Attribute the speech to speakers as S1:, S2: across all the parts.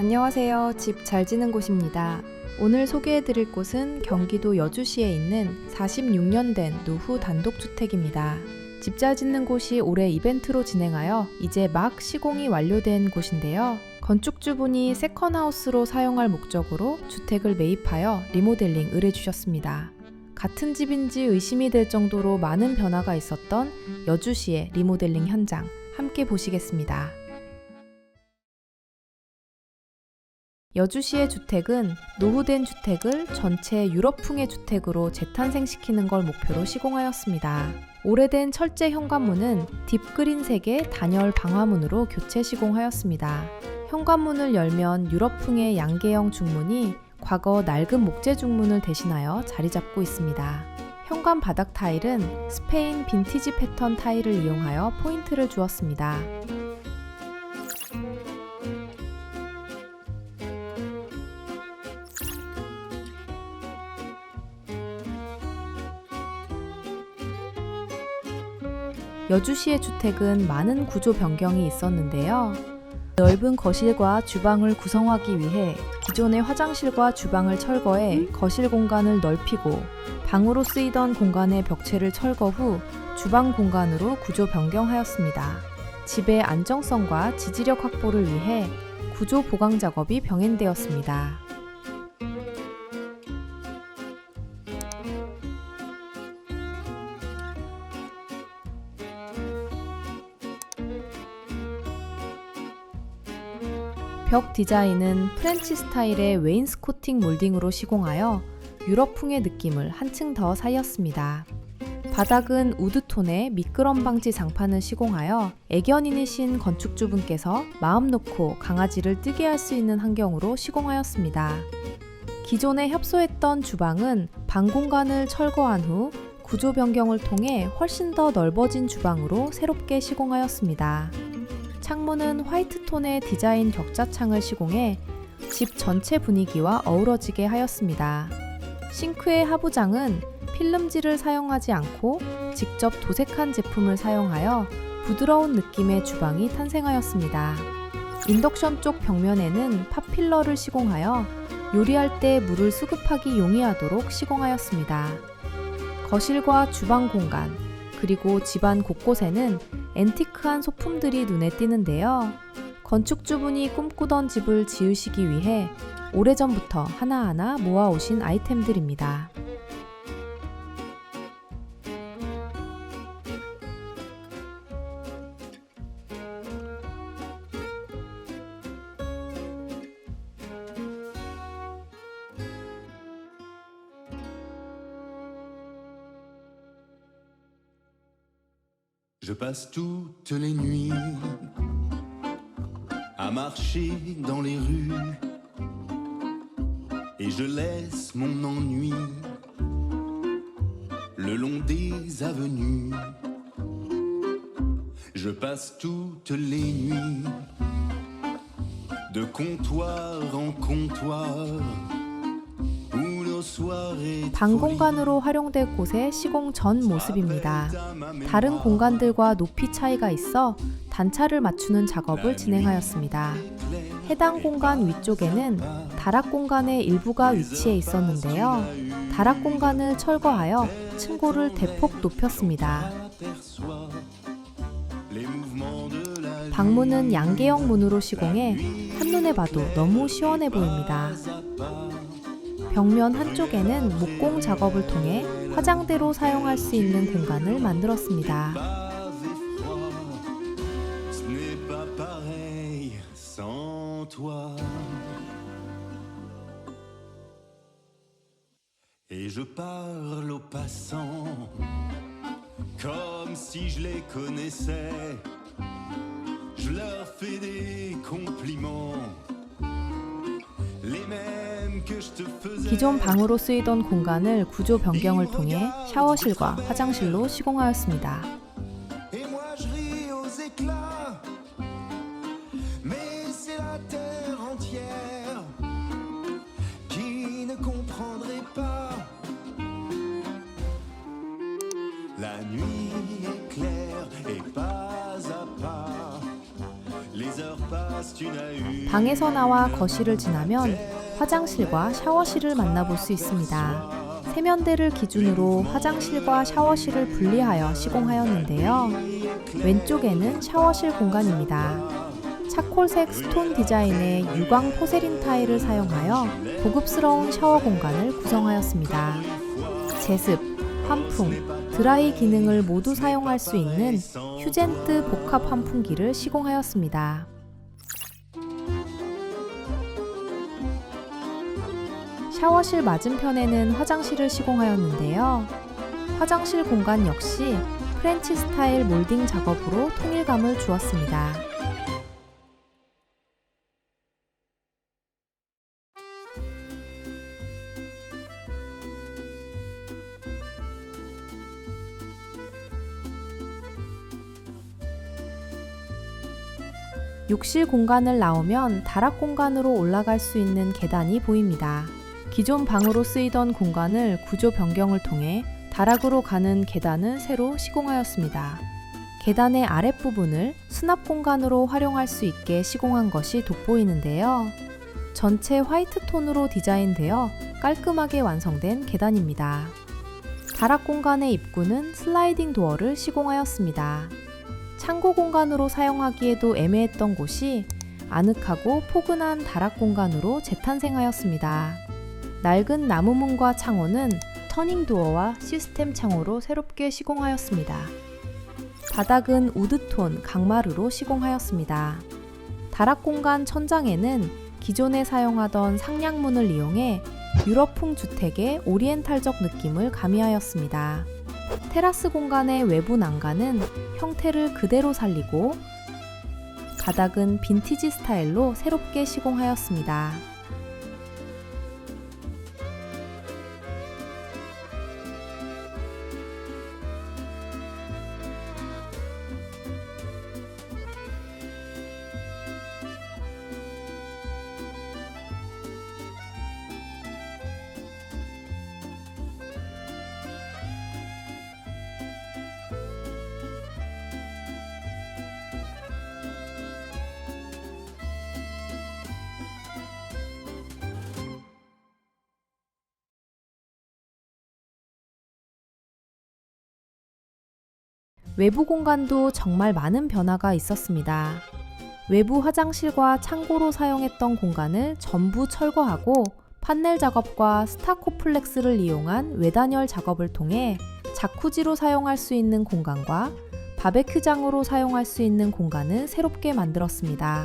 S1: 안녕하세요. 집 잘 지는 곳입니다. 오늘 소개해 드릴 곳은 경기도 여주시에 있는 46년 된 노후 단독주택입니다. 집 잘 짓는 곳이 올해 이벤트로 진행하여 이제 막 시공이 완료된 곳인데요. 건축주분이 세컨하우스로 사용할 목적으로 주택을 매입하여 리모델링 의뢰 주셨습니다. 같은 집인지 의심이 될 정도로 많은 변화가 있었던 여주시의 리모델링 현장 함께 보시겠습니다. 여주시의 주택은 노후된 주택을 전체 유럽풍의 주택으로 재탄생시키는 걸 목표로 시공하였습니다. 오래된 철제 현관문은 딥그린색의 단열 방화문으로 교체 시공하였습니다. 현관문을 열면 유럽풍의 양계형 중문이 과거 낡은 목재 중문을 대신하여 자리 잡고 있습니다. 현관 바닥 타일은 스페인 빈티지 패턴 타일을 이용하여 포인트를 주었습니다. 여주시의 주택은 많은 구조 변경이 있었는데요. 넓은 거실과 주방을 구성하기 위해 기존의 화장실과 주방을 철거해 거실 공간을 넓히고 방으로 쓰이던 공간의 벽체를 철거 후 주방 공간으로 구조 변경하였습니다. 집의 안정성과 지지력 확보를 위해 구조 보강 작업이 병행되었습니다. 벽 디자인은 프렌치 스타일의 웨인스코팅 몰딩으로 시공하여 유럽풍의 느낌을 한층 더 살렸습니다. 바닥은 우드톤의 미끄럼 방지 장판을 시공하여 애견인이신 건축주분께서 마음 놓고 강아지를 뜨게 할 수 있는 환경으로 시공하였습니다. 기존에 협소했던 주방은 방 공간을 철거한 후 구조 변경을 통해 훨씬 더 넓어진 주방으로 새롭게 시공하였습니다. 창문은 화이트 톤의 디자인 격자창을 시공해 집 전체 분위기와 어우러지게 하였습니다. 싱크의 하부장은 필름지를 사용하지 않고 직접 도색한 제품을 사용하여 부드러운 느낌의 주방이 탄생하였습니다. 인덕션 쪽 벽면에는 팝필러를 시공하여 요리할 때 물을 수급하기 용이하도록 시공하였습니다. 거실과 주방 공간, 그리고 집안 곳곳에는 앤티크한 소품들이 눈에 띄는데요. 건축주분이 꿈꾸던 집을 지으시기 위해 오래전부터 하나하나 모아오신 아이템들입니다.
S2: Je passe toutes les nuits à marcher dans les rues et je laisse mon ennui le long des avenues. Je passe toutes les nuits de comptoir en comptoir
S1: 방 공간으로 활용될 곳의 시공 전 모습입니다. 다른 공간들과 높이 차이가 있어 단차를 맞추는 작업을 진행하였습니다. 해당 공간 위쪽에는 다락 공간의 일부가 위치해 있었는데요. 다락 공간을 철거하여 층고를 대폭 높였습니다. 방문은 양계형 문으로 시공해 한눈에 봐도 너무 시원해 보입니다. 벽면 한쪽에는 목공 작업을 통해 화장대로 사용할 수 있는 공간을 만들었습니다. 기존 방으로 쓰이던 공간을 구조 변경을 통해 샤워실과 화장실로 시공하였습니다. 방에서 나와 거실을 지나면 화장실과 샤워실을 만나볼 수 있습니다. 세면대를 기준으로 화장실과 샤워실을 분리하여 시공하였는데요. 왼쪽에는 샤워실 공간입니다. 차콜색 스톤 디자인의 유광 포세린 타일을 사용하여 고급스러운 샤워 공간을 구성하였습니다. 제습, 환풍, 드라이 기능을 모두 사용할 수 있는 휴젠트 복합 환풍기를 시공하였습니다. 샤워실 맞은편에는 화장실을 시공하였는데요. 화장실 공간 역시 프렌치 스타일 몰딩 작업으로 통일감을 주었습니다. 욕실 공간을 나오면 다락 공간으로 올라갈 수 있는 계단이 보입니다. 기존 방으로 쓰이던 공간을 구조 변경을 통해 다락으로 가는 계단을 새로 시공하였습니다. 계단의 아랫부분을 수납 공간으로 활용할 수 있게 시공한 것이 돋보이는데요. 전체 화이트 톤으로 디자인되어 깔끔하게 완성된 계단입니다. 다락 공간의 입구는 슬라이딩 도어를 시공하였습니다. 창고 공간으로 사용하기에도 애매했던 곳이 아늑하고 포근한 다락 공간으로 재탄생하였습니다. 낡은 나무문과 창호는 터닝 도어와 시스템 창호로 새롭게 시공하였습니다. 바닥은 우드톤 강마루로 시공하였습니다. 다락 공간 천장에는 기존에 사용하던 상량문을 이용해 유럽풍 주택의 오리엔탈적 느낌을 가미하였습니다. 테라스 공간의 외부 난간은 형태를 그대로 살리고 바닥은 빈티지 스타일로 새롭게 시공하였습니다. 외부 공간도 정말 많은 변화가 있었습니다. 외부 화장실과 창고로 사용했던 공간을 전부 철거하고 판넬 작업과 스타코플렉스를 이용한 외단열 작업을 통해 자쿠지로 사용할 수 있는 공간과 바베큐장으로 사용할 수 있는 공간을 새롭게 만들었습니다.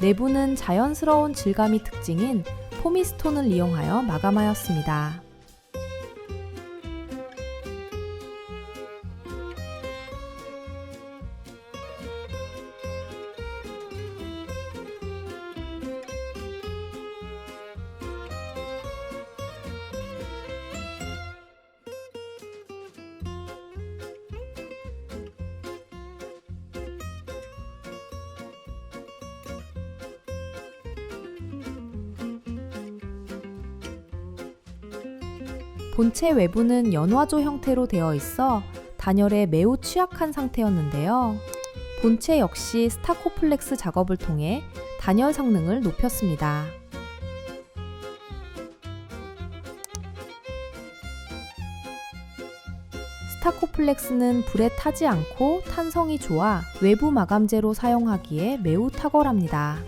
S1: 내부는 자연스러운 질감이 특징인 포미스톤을 이용하여 마감하였습니다. 본체 외부는 연화조 형태로 되어 있어 단열에 매우 취약한 상태였는데요. 본체 역시 스타코플렉스 작업을 통해 단열 성능을 높였습니다. 스타코플렉스는 불에 타지 않고 탄성이 좋아 외부 마감재로 사용하기에 매우 탁월합니다.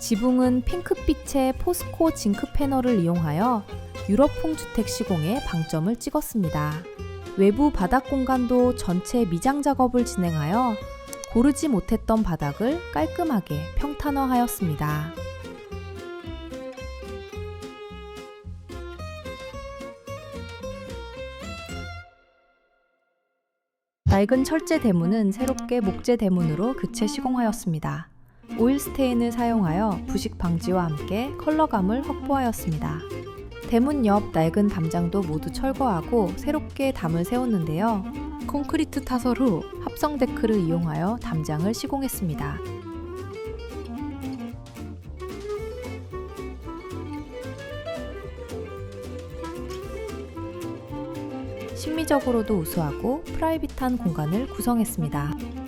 S1: 지붕은 핑크빛의 포스코 징크 패널을 이용하여 유럽풍 주택 시공에 방점을 찍었습니다. 외부 바닥 공간도 전체 미장 작업을 진행하여 고르지 못했던 바닥을 깔끔하게 평탄화하였습니다. 낡은 철제 대문은 새롭게 목재 대문으로 교체 시공하였습니다. 오일 스테인을 사용하여 부식 방지와 함께 컬러감을 확보하였습니다. 대문 옆 낡은 담장도 모두 철거하고 새롭게 담을 세웠는데요. 콘크리트 타설 후 합성 데크를 이용하여 담장을 시공했습니다. 심미적으로도 우수하고 프라이빗한 공간을 구성했습니다.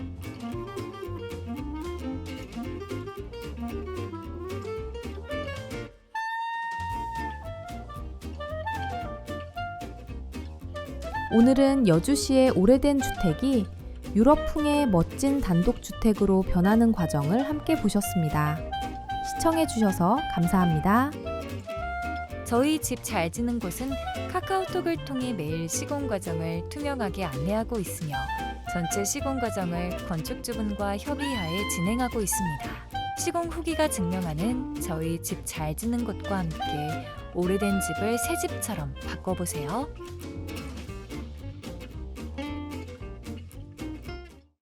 S1: 오늘은 여주시의 오래된 주택이 유럽풍의 멋진 단독주택으로 변하는 과정을 함께 보셨습니다. 시청해주셔서 감사합니다.
S3: 저희 집 잘 지는 곳은 카카오톡을 통해 매일 시공 과정을 투명하게 안내하고 있으며 전체 시공 과정을 건축주분과 협의하에 진행하고 있습니다. 시공 후기가 증명하는 저희 집 잘 지는 곳과 함께 오래된 집을 새 집처럼 바꿔보세요.